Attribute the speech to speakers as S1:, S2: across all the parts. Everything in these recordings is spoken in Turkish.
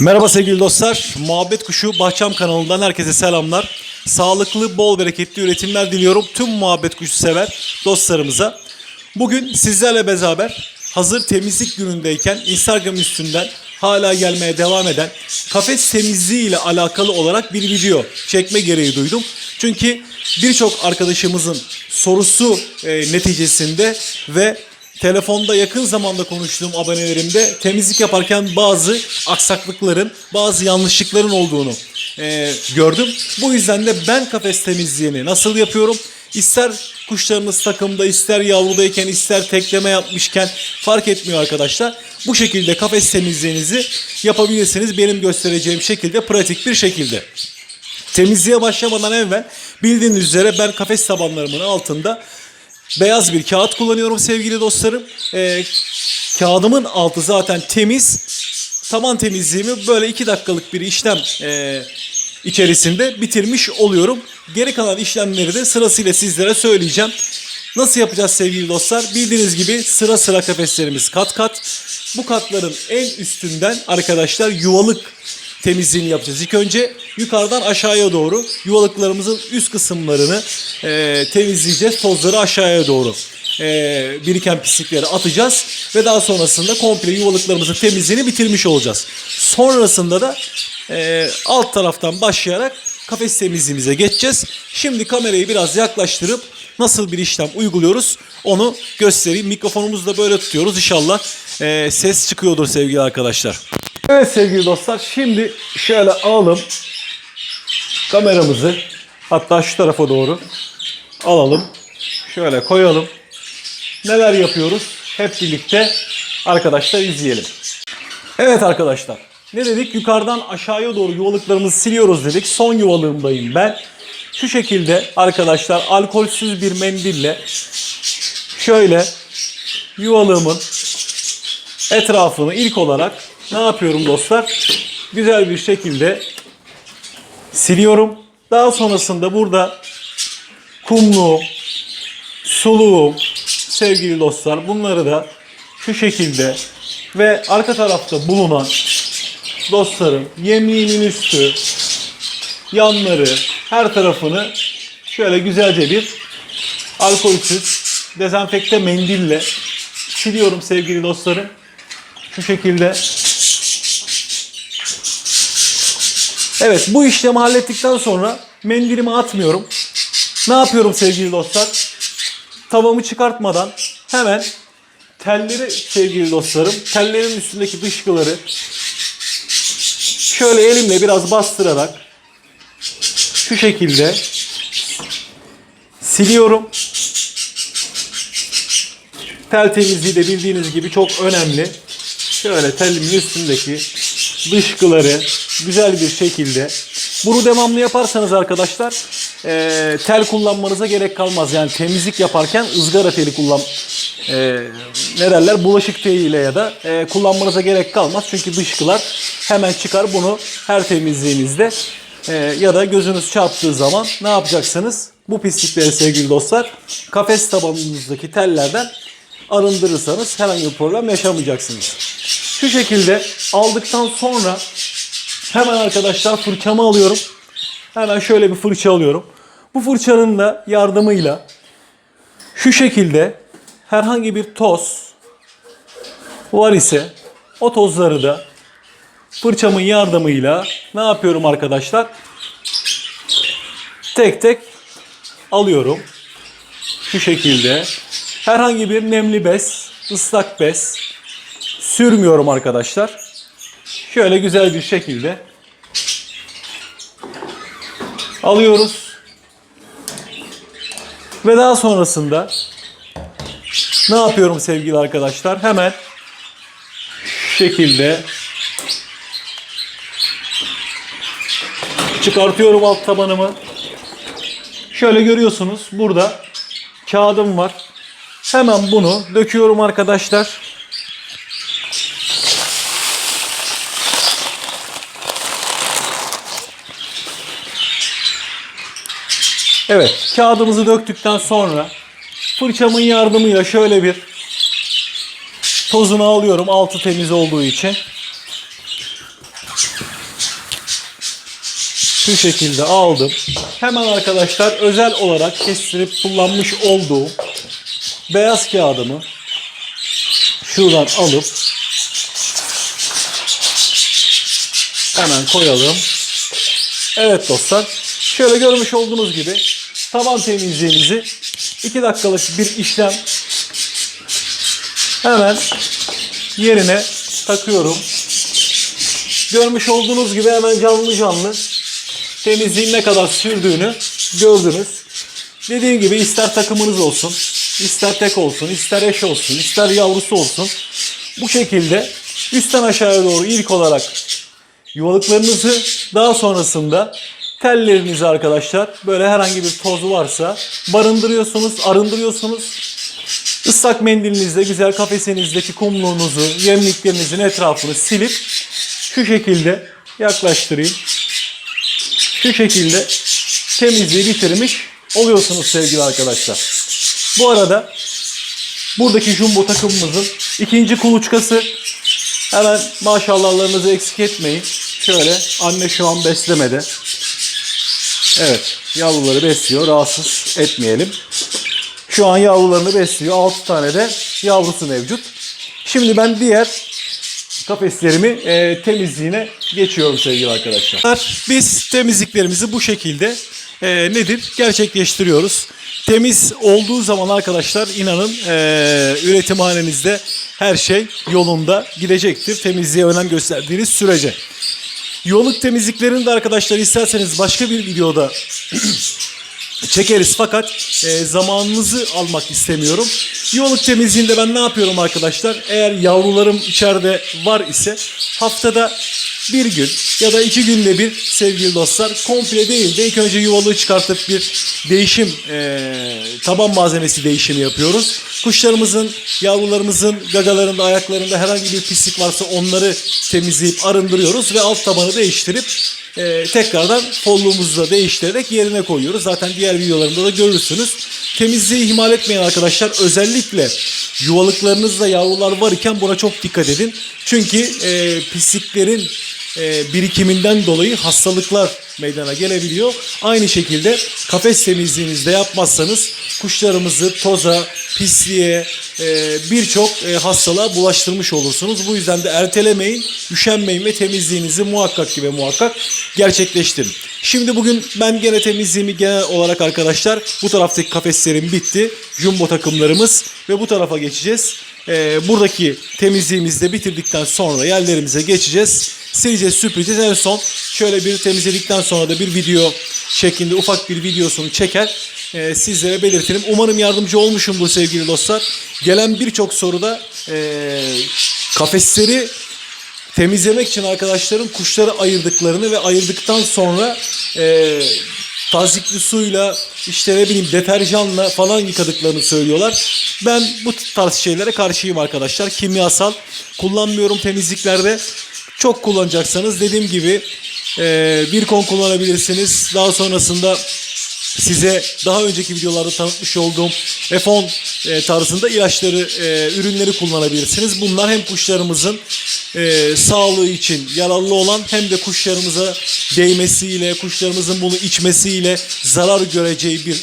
S1: Merhaba sevgili dostlar. Muhabbet Kuşu Bahçam kanalından herkese selamlar. Sağlıklı, bol bereketli üretimler diliyorum tüm muhabbet kuşu sever dostlarımıza. Bugün sizlerle beraber hazır temizlik günündeyken Instagram üstünden hala gelmeye devam eden kafes temizliği ile alakalı olarak bir video çekme gereği duydum. Çünkü birçok arkadaşımızın sorusu e, neticesinde ve Telefonda yakın zamanda konuştuğum abonelerimde temizlik yaparken bazı aksaklıkların, bazı yanlışlıkların olduğunu e, gördüm. Bu yüzden de ben kafes temizliğini nasıl yapıyorum? İster kuşlarınız takımda, ister yavrudayken, ister tekleme yapmışken fark etmiyor arkadaşlar. Bu şekilde kafes temizliğinizi yapabilirsiniz. Benim göstereceğim şekilde, pratik bir şekilde. Temizliğe başlamadan evvel bildiğiniz üzere ben kafes tabanlarımın altında beyaz bir kağıt kullanıyorum sevgili dostlarım. Ee, kağıdımın altı zaten temiz. Taban temizliğimi böyle iki dakikalık bir işlem e, içerisinde bitirmiş oluyorum. Geri kalan işlemleri de sırasıyla sizlere söyleyeceğim. Nasıl yapacağız sevgili dostlar? Bildiğiniz gibi sıra sıra kafeslerimiz kat kat. Bu katların en üstünden arkadaşlar yuvalık temizliğini yapacağız. İlk önce yukarıdan aşağıya doğru yuvalıklarımızın üst kısımlarını e, temizleyeceğiz. Tozları aşağıya doğru e, biriken pislikleri atacağız ve daha sonrasında komple yuvalıklarımızın temizliğini bitirmiş olacağız. Sonrasında da e, alt taraftan başlayarak kafes temizliğimize geçeceğiz. Şimdi kamerayı biraz yaklaştırıp nasıl bir işlem uyguluyoruz onu göstereyim. Mikrofonumuzu da böyle tutuyoruz. İnşallah e, ses çıkıyordur sevgili arkadaşlar. Evet sevgili dostlar şimdi şöyle alalım kameramızı hatta şu tarafa doğru alalım. Şöyle koyalım. Neler yapıyoruz? Hep birlikte arkadaşlar izleyelim. Evet arkadaşlar. Ne dedik? Yukarıdan aşağıya doğru yuvalıklarımızı siliyoruz dedik. Son yuvalığımdayım ben. Şu şekilde arkadaşlar alkolsüz bir mendille şöyle yuvalığımın etrafını ilk olarak ne yapıyorum dostlar? Güzel bir şekilde siliyorum. Daha sonrasında burada kumlu, suluğum sevgili dostlar bunları da şu şekilde ve arka tarafta bulunan dostlarım yemliğimin üstü, yanları, her tarafını şöyle güzelce bir alkolsüz dezenfekte mendille siliyorum sevgili dostlarım. Şu şekilde. Evet bu işlemi hallettikten sonra mendilimi atmıyorum. Ne yapıyorum sevgili dostlar? Tavamı çıkartmadan hemen telleri sevgili dostlarım, tellerin üstündeki dışkıları şöyle elimle biraz bastırarak şu şekilde siliyorum. Tel temizliği de bildiğiniz gibi çok önemli. Şöyle telimin üstündeki dışkıları güzel bir şekilde bunu devamlı yaparsanız arkadaşlar e, tel kullanmanıza gerek kalmaz. Yani temizlik yaparken ızgara teli kullan e, ne derler bulaşık teliyle ya da e, kullanmanıza gerek kalmaz. Çünkü dışkılar hemen çıkar. Bunu her temizliğinizde e, ya da gözünüz çarptığı zaman ne yapacaksınız? Bu pislikleri sevgili dostlar kafes tabanınızdaki tellerden arındırırsanız herhangi bir problem yaşamayacaksınız. Şu şekilde aldıktan sonra hemen arkadaşlar fırçamı alıyorum. Hemen şöyle bir fırça alıyorum. Bu fırçanın da yardımıyla şu şekilde herhangi bir toz var ise o tozları da fırçamın yardımıyla ne yapıyorum arkadaşlar? Tek tek alıyorum. Şu şekilde herhangi bir nemli bez, ıslak bez sürmüyorum arkadaşlar. Şöyle güzel bir şekilde alıyoruz. Ve daha sonrasında ne yapıyorum sevgili arkadaşlar? Hemen şekilde çıkartıyorum alt tabanımı. Şöyle görüyorsunuz burada kağıdım var. Hemen bunu döküyorum arkadaşlar. Evet, kağıdımızı döktükten sonra fırçamın yardımıyla şöyle bir tozunu alıyorum altı temiz olduğu için. Şu şekilde aldım. Hemen arkadaşlar özel olarak kestirip kullanmış olduğum beyaz kağıdımı şuradan alıp hemen koyalım. Evet dostlar. Şöyle görmüş olduğunuz gibi taban temizliğimizi 2 dakikalık bir işlem hemen yerine takıyorum. Görmüş olduğunuz gibi hemen canlı canlı temizliğin ne kadar sürdüğünü gördünüz. Dediğim gibi ister takımınız olsun, ister tek olsun, ister eş olsun, ister yavrusu olsun. Bu şekilde üstten aşağıya doğru ilk olarak yuvalıklarınızı daha sonrasında tellerinizi arkadaşlar böyle herhangi bir toz varsa barındırıyorsunuz, arındırıyorsunuz. Islak mendilinizle güzel kafesinizdeki kumluğunuzu, yemliklerinizin etrafını silip şu şekilde yaklaştırayım. Şu şekilde temizliği bitirmiş oluyorsunuz sevgili arkadaşlar. Bu arada buradaki jumbo takımımızın ikinci kuluçkası hemen maşallahlarınızı eksik etmeyin. Şöyle anne şu an beslemede. Evet yavruları besliyor rahatsız etmeyelim. Şu an yavrularını besliyor. 6 tane de yavrusu mevcut. Şimdi ben diğer kafeslerimi e, temizliğine geçiyorum sevgili arkadaşlar. Biz temizliklerimizi bu şekilde e, nedir gerçekleştiriyoruz. Temiz olduğu zaman arkadaşlar inanın e, üretimhanenizde her şey yolunda gidecektir. Temizliğe önem gösterdiğiniz sürece. Yoluk temizliklerini de arkadaşlar isterseniz başka bir videoda çekeriz fakat e, zamanınızı almak istemiyorum. Yoluk temizliğinde ben ne yapıyorum arkadaşlar? Eğer yavrularım içeride var ise haftada bir gün ya da iki günde bir sevgili dostlar komple değil de ilk önce yuvalığı çıkartıp bir değişim e, taban malzemesi değişimi yapıyoruz. Kuşlarımızın, yavrularımızın gagalarında, ayaklarında herhangi bir pislik varsa onları temizleyip arındırıyoruz ve alt tabanı değiştirip e, tekrardan folluğumuzu da değiştirerek yerine koyuyoruz. Zaten diğer videolarımda da görürsünüz. Temizliği ihmal etmeyin arkadaşlar. Özellikle yuvalıklarınızda yavrular var iken buna çok dikkat edin. Çünkü e, pisliklerin e, birikiminden dolayı hastalıklar meydana gelebiliyor. Aynı şekilde kafes temizliğinizde yapmazsanız kuşlarımızı toza, pisliğe, e, birçok e, hastalığa bulaştırmış olursunuz. Bu yüzden de ertelemeyin, üşenmeyin ve temizliğinizi muhakkak ve muhakkak gerçekleştirin. Şimdi bugün ben gene temizliğimi genel olarak arkadaşlar bu taraftaki kafeslerim bitti. Jumbo takımlarımız ve bu tarafa geçeceğiz. Buradaki temizliğimizi de bitirdikten sonra yerlerimize geçeceğiz. Sileceğiz, süpüreceğiz. En son şöyle bir temizledikten sonra da bir video şeklinde ufak bir videosunu çeker e, sizlere belirtirim. Umarım yardımcı olmuşumdur sevgili dostlar. Gelen birçok soruda e, kafesleri temizlemek için arkadaşlarım kuşları ayırdıklarını ve ayırdıktan sonra e, tazikli suyla işte ne bileyim deterjanla falan yıkadıklarını söylüyorlar. Ben bu tarz şeylere karşıyım arkadaşlar. Kimyasal kullanmıyorum temizliklerde. Çok kullanacaksanız dediğim gibi e, bir kon kullanabilirsiniz. Daha sonrasında size daha önceki videolarda tanıtmış olduğum F10 e, tarzında ilaçları, e, ürünleri kullanabilirsiniz. Bunlar hem kuşlarımızın e, sağlığı için yararlı olan hem de kuşlarımıza değmesiyle, kuşlarımızın bunu içmesiyle zarar göreceği bir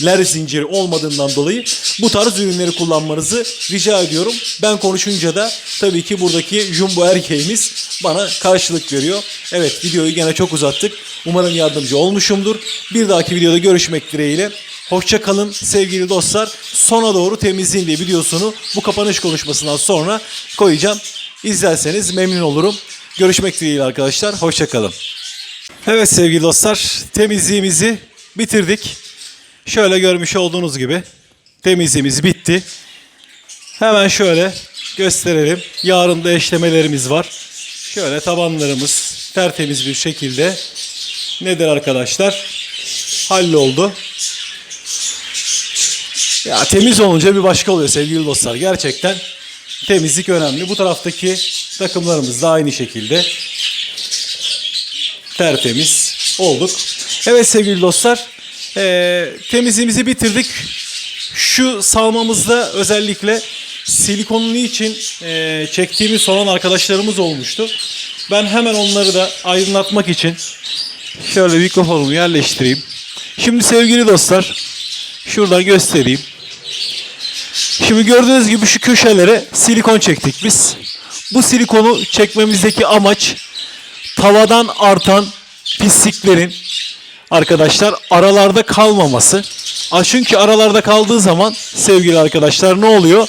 S1: ürünler zinciri olmadığından dolayı bu tarz ürünleri kullanmanızı rica ediyorum. Ben konuşunca da tabii ki buradaki jumbo erkeğimiz bana karşılık veriyor. Evet videoyu gene çok uzattık. Umarım yardımcı olmuşumdur. Bir dahaki videoda görüşmek dileğiyle. Hoşça kalın sevgili dostlar. Sona doğru temizliğin diye videosunu bu kapanış konuşmasından sonra koyacağım. İzlerseniz memnun olurum. Görüşmek dileğiyle arkadaşlar. Hoşça kalın. Evet sevgili dostlar temizliğimizi bitirdik. Şöyle görmüş olduğunuz gibi temizliğimiz bitti. Hemen şöyle gösterelim. Yarın da eşlemelerimiz var. Şöyle tabanlarımız tertemiz bir şekilde nedir arkadaşlar? Halloldu. Ya temiz olunca bir başka oluyor sevgili dostlar. Gerçekten temizlik önemli. Bu taraftaki takımlarımız da aynı şekilde tertemiz olduk. Evet sevgili dostlar eee, temizliğimizi bitirdik. Şu salmamızda özellikle silikonlu için eee çektiğimiz olan arkadaşlarımız olmuştu. Ben hemen onları da aydınlatmak için şöyle mikrofonumu yerleştireyim. Şimdi sevgili dostlar şuradan göstereyim. Şimdi gördüğünüz gibi şu köşelere silikon çektik biz. Bu silikonu çekmemizdeki amaç tavadan artan pisliklerin arkadaşlar aralarda kalmaması. Çünkü aralarda kaldığı zaman sevgili arkadaşlar ne oluyor?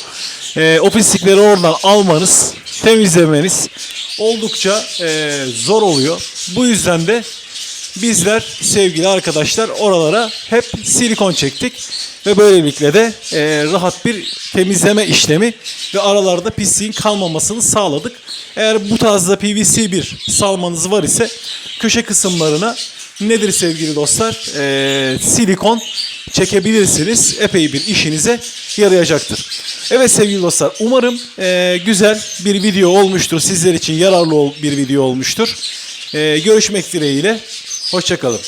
S1: Ee, o pislikleri oradan almanız, temizlemeniz oldukça e, zor oluyor. Bu yüzden de bizler sevgili arkadaşlar oralara hep silikon çektik ve böylelikle de e, rahat bir temizleme işlemi ve aralarda pisliğin kalmamasını sağladık. Eğer bu tarzda PVC bir salmanız var ise köşe kısımlarına nedir sevgili dostlar? E, silikon çekebilirsiniz. Epey bir işinize yarayacaktır. Evet sevgili dostlar umarım e, güzel bir video olmuştur. Sizler için yararlı bir video olmuştur. E, görüşmek dileğiyle. Hoşçakalın.